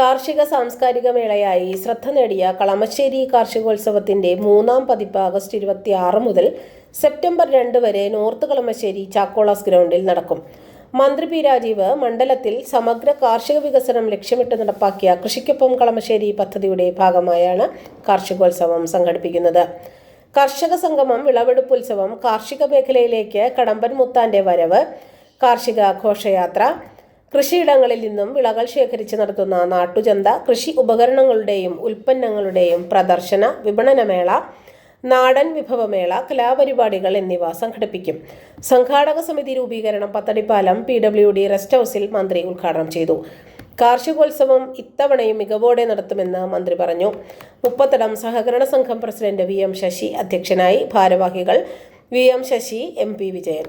കാർഷിക സാംസ്കാരിക മേളയായി ശ്രദ്ധ നേടിയ കളമശ്ശേരി കാർഷികോത്സവത്തിന്റെ മൂന്നാം പതിപ്പ് ആഗസ്റ്റ് ഇരുപത്തി ആറ് മുതൽ സെപ്റ്റംബർ രണ്ട് വരെ നോർത്ത് കളമശ്ശേരി ചാക്കോളാസ് ഗ്രൗണ്ടിൽ നടക്കും. മന്ത്രി പി രാജീവ് മണ്ഡലത്തിൽ സമഗ്ര കാർഷിക വികസനം ലക്ഷ്യമിട്ട് നടപ്പാക്കിയ കൃഷിക്കൊപ്പം കളമശ്ശേരി പദ്ധതിയുടെ ഭാഗമായാണ് കാർഷികോത്സവം സംഘടിപ്പിക്കുന്നത്. കർഷക സംഗമം വിളവെടുപ്പ് ഉത്സവം കാർഷിക മേഖലയിലേക്ക് കടമ്പൻ മുത്താന്റെ വരവ് കാർഷിക ഘോഷയാത്ര കൃഷിയിടങ്ങളിൽ നിന്നും വിളകൾ ശേഖരിച്ച് നടത്തുന്ന നാട്ടുചന്ത കൃഷി ഉപകരണങ്ങളുടെയും ഉൽപ്പന്നങ്ങളുടെയും പ്രദർശന വിപണനമേള നാടൻ വിഭവമേള കലാപരിപാടികൾ എന്നിവ സംഘടിപ്പിക്കും. സംഘാടക സമിതി രൂപീകരണം Pathadippalam P W D rest ഹൗസിൽ മന്ത്രി ഉദ്ഘാടനം ചെയ്തു. കാർഷികോത്സവം ഇത്തവണയും മികവോടെ നടത്തുമെന്ന് മന്ത്രി പറഞ്ഞു. മുപ്പത്തടം സഹകരണ സംഘം പ്രസിഡന്റ് വി എം ശശി അധ്യക്ഷനായി ഭാരവാഹികൾ V M Sasi M P Vijayan.